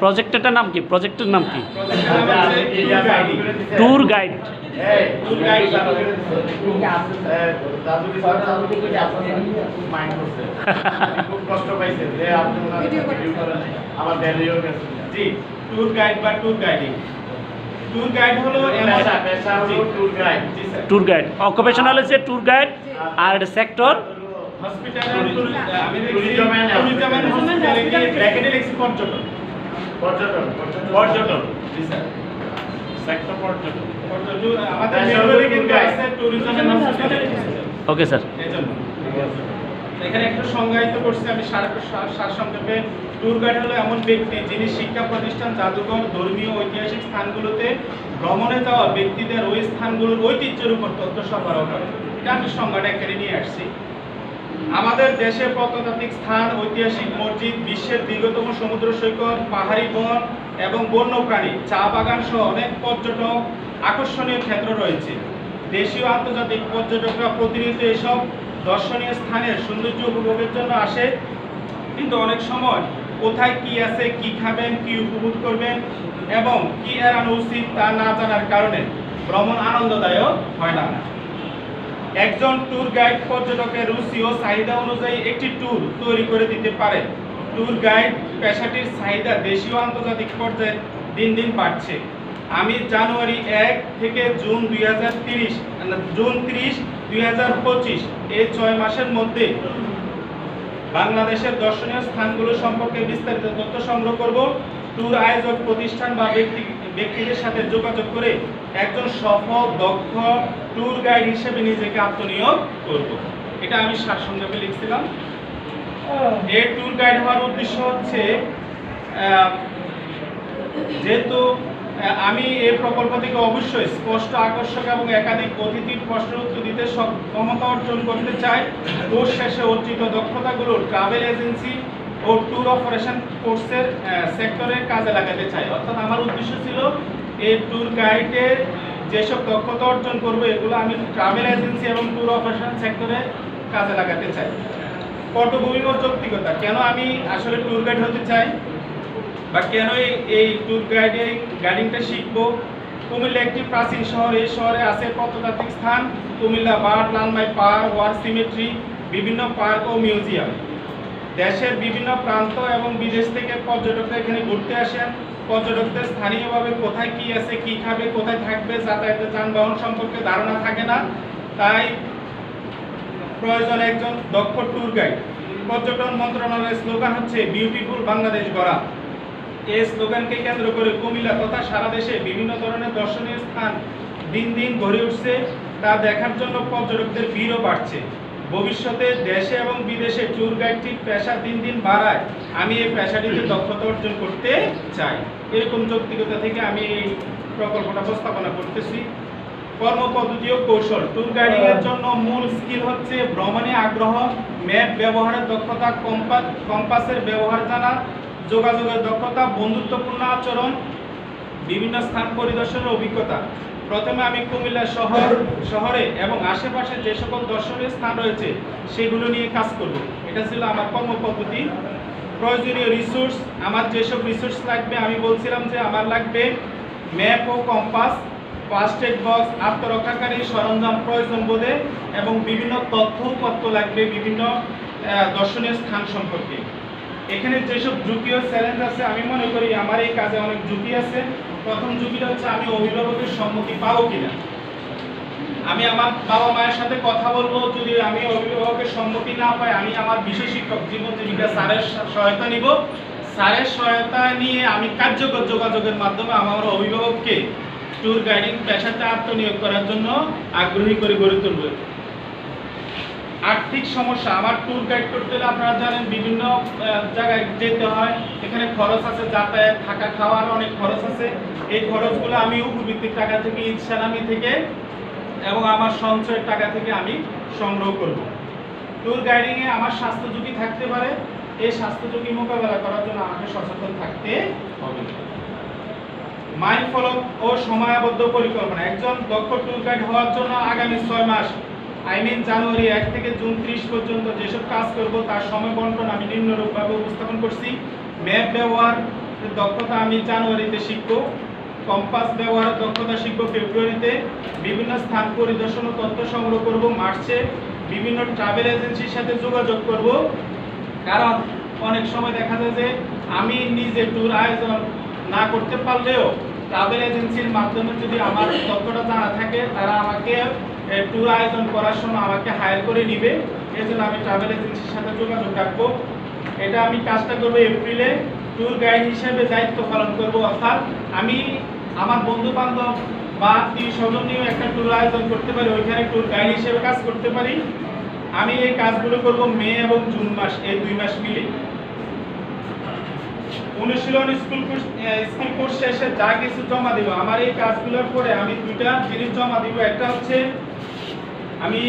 প্রজেক্টটার নাম কি? প্রজেক্টের নাম কি? Tour guide tour guide occupational হচ্ছে ট্যুর গাইড আর সেক্টর পর্যটন পর্যটন পর্যটন জি স্যার সেক্টর পর্যটন ওকে এখানে একটু সংজ্ঞায়িত করছি আমি সার- সার- সারসংক্ষেপে ট্যুর গাইড হলো এমন ব্যক্তি যিনি শিক্ষা প্রতিষ্ঠান জাদুঘর ধর্মীয় ঐতিহাসিক স্থানগুলোতে ভ্রমণে যাওয়া ব্যক্তিদের ওই স্থানগুলোর ঐতিহ্যের উপর তথ্য সরবরাহ করে। এটা আমি সংজ্ঞাটা এখানে নিয়ে আসছি। আমাদের দেশে প্রত্নতাত্ত্বিক স্থান, ঐতিহাসিক মসজিদ, বিশ্বের দীর্ঘতম সমুদ্র সৈকত, পাহাড়ি বন এবং বন্যপ্রাণী, চা বাগান সহ অনেক পর্যটক আকর্ষণীয় ক্ষেত্র রয়েছে। দেশীয় আন্তর্জাতিক পর্যটকরা প্রতিনিয়ত এসব দর্শনীয় স্থানের সৌন্দর্য উপভোগের জন্য আসে। কিন্তু অনেক সময় কোথায় কি আছে, কি খাবেন, কি উপভোগ করবেন এবং কি এড়ানো উচিত তা না জানার কারণে ভ্রমণ আনন্দদায়ক হয় না। একজন ট্যুর গাইড পর্যটকের রুচি ও চাহিদা অনুযায়ী একটি ট্যুর তৈরি করে দিতে পারে। ট্যুর গাইড পেশাটির চাহিদা দেশীয় আন্তর্জাতিক পর্যায়ে দিন দিন বাড়ছে। আমি জানুয়ারি এক থেকে জুন দুই জুন তিরিশ দুই হাজার পঁচিশ, এই ছয় মাসের মধ্যে বাংলাদেশের দর্শনীয় স্থানগুলো সম্পর্কে বিস্তারিত তথ্য সংগ্রহ করব। ট্যুর আয়োজক প্রতিষ্ঠান বা ব্যক্তি ব্যক্তিদের সাথে যোগাযোগ করে একজন সফল দক্ষ ট্যুর গাইড হিসেবে নিজেকে আত্মনিয়োগ করব। এটা আমি সারসংক্ষেপে লিখছিলাম। এই ট্যুর গাইড হওয়ার উদ্দেশ্য হচ্ছে যেহেতু আমি এই প্রকল্প থেকে অবশ্যই স্পষ্ট আকর্ষক এবং একাধিক অতিথির প্রশ্নের উত্তর দিতে সক্ষমতা অর্জন করতে চাই। কোর্স শেষে অর্জিত দক্ষতাগুলো ট্রাভেল এজেন্সি ও ট্যুর অপারেশন কোর্সের সেক্টরে কাজে লাগাতে চাই। অর্থাৎ আমার উদ্দেশ্য ছিল, এই ট্যুর গাইডের যেসব দক্ষতা অর্জন করব, এগুলো আমি ট্রাভেল এজেন্সি এবং ট্যুর অপারেশন সেক্টরে কাজে লাগাতে চাই। পটভূমি ও যৌক্তিকতা, কেন আমি আসলে ট্যুর গাইড হতে চাই? বা কেন এই- ট্যুর গাইডে গাইডিংটা শিখব? কুমিল্লা একটি প্রাচীন শহর, এই শহরে আছে প্রত্নতাত্ত্বিক স্থান। Comilla BARD Lalmai park, war cemetery, বিভিন্ন পার্ক ও মিউজিয়াম। দেশের বিভিন্ন প্রান্ত এবং বিদেশ থেকে পর্যটকরা এখানে ঘুরতে আসেন। পর্যটকদের স্থানীয়ভাবে কোথায় কি আছে, কি খাবে, কোথায় থাকবে, যাতায়াতের যানবাহন সম্পর্কে ধারণা থাকে না। তাই প্রয়োজন একজন দক্ষ ট্যুর গাইড পর্যটন মন্ত্রণালয়ের স্লোগান হচ্ছে বিউটিফুল বাংলাদেশ গড়া। এই স্লোগানকে কেন্দ্র করে কুমিল্লা তথা সারা দেশে বিভিন্ন ধরনের দর্শনীয় স্থান দিন দিন গড়ে উঠছে। তা দেখার জন্য পর্যটকদের ভিড়ও বাড়ছে। ভবিষ্যতে দেশে এবং বিদেশে ট্যুর গাইডটির পেশা দিন দিন বাড়ায়, আমি এই পেশাটিতে দক্ষতা অর্জন করতে চাই। এরকম যৌক্তিকতা থেকে আমি এই প্রকল্পটা উপস্থাপনা করতেছি। কর্মপদ্ধতি ও কৌশল। ট্যুর গাইডিং এর জন্য মূল স্কিল হচ্ছে ভ্রমণে আগ্রহ ম্যাপ ব্যবহারের দক্ষতা কম্পাস কম্পাসের ব্যবহার জানা, যোগাযোগের দক্ষতা, বন্ধুত্বপূর্ণ আচরণ, বিভিন্ন স্থান পরিদর্শনের অভিজ্ঞতা। প্রথমে আমি কুমিল্লা শহর, শহরে এবং আশেপাশে যে সকল দর্শনীয় স্থান রয়েছে, সেগুলো নিয়ে কাজ করব। এটা ছিল আমার কর্মপদ্ধতি। প্রয়োজনীয় রিসোর্স আমার যেসব রিসোর্স লাগবে, আমি বলছিলাম যে আমার লাগবে ম্যাপ ও কম্পাস ফার্স্ট এড বক্স আত্মরক্ষাকারী সরঞ্জাম প্রয়োজন বোধে এবং বিভিন্ন তথ্য উপাত্ত লাগবে বিভিন্ন দর্শনীয় স্থান সম্পর্কে। এখানে যেসব ঝুঁকি ও চ্যালেঞ্জ আছে, আমি মনে করি আমার এই কাজে অনেক ঝুঁকি আছে। প্রথম ঝুঁকিটা হচ্ছে আমি অভিভাবকের সম্মতি পাবো কিনা? আমি আমার বাবা মায়ের সাথে কথা বলব, যদি আমি অভিভাবকের সম্মতি না পাই, আমি আমার বিশেষ শিক্ষক জীবন জীবিকা স্যারের সহায়তা নিব। স্যারের সহায়তা নিয়ে আমি কার্যকর যোগাযোগের মাধ্যমে আমার অভিভাবককে ট্যুর গাইডিং পেশাতে আত্মনিয়োগ করার জন্য আগ্রহী করে গড়ে তুলব। আর্থিক সমস্যা, আমার ট্যুর গাইড করতে হলে আপনারা জানেন বিভিন্ন জায়গায় যেতে হয়। এখানে খরচ আছে, যাতায়াত, থাকা, খাওয়ার অনেক খরচ আছে। এই খরচগুলো আমি উপবৃত্তির টাকা থেকে ঈদ সালামি থেকে এবং আমার সঞ্চয়ের টাকা থেকে আমি সংগ্রহ করব। ট্যুর গাইডিংয়ে আমার স্বাস্থ্য ঝুঁকি থাকতে পারে। এই স্বাস্থ্য ঝুঁকি মোকাবেলা করার জন্য আমাকে সচেতন থাকতে হবে। মাইল ফলক ও সময়াবদ্ধ পরিকল্পনা। একজন দক্ষ ট্যুর গাইড হওয়ার জন্য আগামী ছয় মাস আই মিন জানুয়ারি এক থেকে জুন ত্রিশ পর্যন্ত যেসব কাজ করব, তার সময় বন্টন আমি নিম্নরূপভাবে উপস্থাপন করছি। ম্যাপ ব্যবহার দক্ষতা আমি জানুয়ারিতে শিখব। কম্পাস ব্যবহারের দক্ষতা শিখব ফেব্রুয়ারিতে। বিভিন্ন স্থান পরিদর্শন ও তথ্য সংগ্রহ করব মার্চে। বিভিন্ন ট্রাভেল এজেন্সির সাথে যোগাযোগ করব। কারণ অনেক সময় দেখা যায় যে আমি নিজে ট্যুর আয়োজন না করতে পারলেও ট্রাভেল এজেন্সির মাধ্যমে যদি আমার তথ্যটা জানা থাকে, তারা আমাকে ট্যুর আয়োজন করার সময় আমাকে হায়ার করে নিবে। এই জন্য আমি ট্রাভেল এজেন্সির সাথে যোগাযোগ রাখব। এটা আমি কাজটা করব এপ্রিলে ট্যুর গাইড হিসেবে দায়িত্ব পালন করব, অর্থাৎ আমি আমার বন্ধু বান্ধব বা আত্মীয় স্বজন নিয়েও একটা ট্যুর আয়োজন করতে পারি, ওইখানে ট্যুর গাইড হিসেবে কাজ করতে পারি। আমি এই কাজগুলো করব মে এবং জুন মাস, এই দুই মাস মিলে। অনুশীলন স্কুল কোর্স স্কুল কোর্স শেষে যা কিছু জমা দিব, আমার এই কাজগুলোর পরে আমি দুইটা জিনিস জমা দিব। একটা হচ্ছে আমি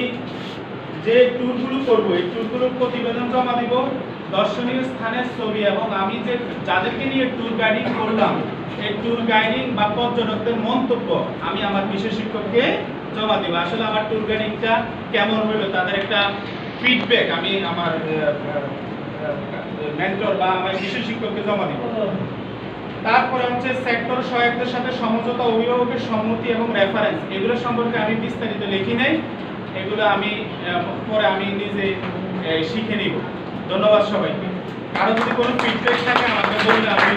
যে ট্যুরগুলো করব, এই ট্যুরগুলোর প্রতিবেদন জমা দিব। দর্শনীয় স্থানের ছবি এবং আমি যে যাদেরকে নিয়ে ট্যুর গাইডিং করলাম, এই ট্যুর গাইডিং বা পর্যটকদের মন্তব্য আমি আমার বিশেষ শিক্ষককে জমা দিব। আসলে আমার ট্যুর গাইডিংটা কেমন হলো, তাদের একটা ফিডব্যাক আমি আমার মেন্টর বা আমার বিশেষ শিক্ষককে জমা দিব। তারপরে হচ্ছে সেক্টর সহায়কদের সাথে সমঝোতা, অভিভাবকের সম্মতি এবং রেফারেন্স এগুলো সম্পর্কে আমি বিস্তারিত লিখি নাই। এগুলো আমি পরে আমি নিজে শিখে নিব। ধন্যবাদ সবাইকে। কারও যদি কোনো ফিডব্যাক থাকে, আমাকে বললে আমি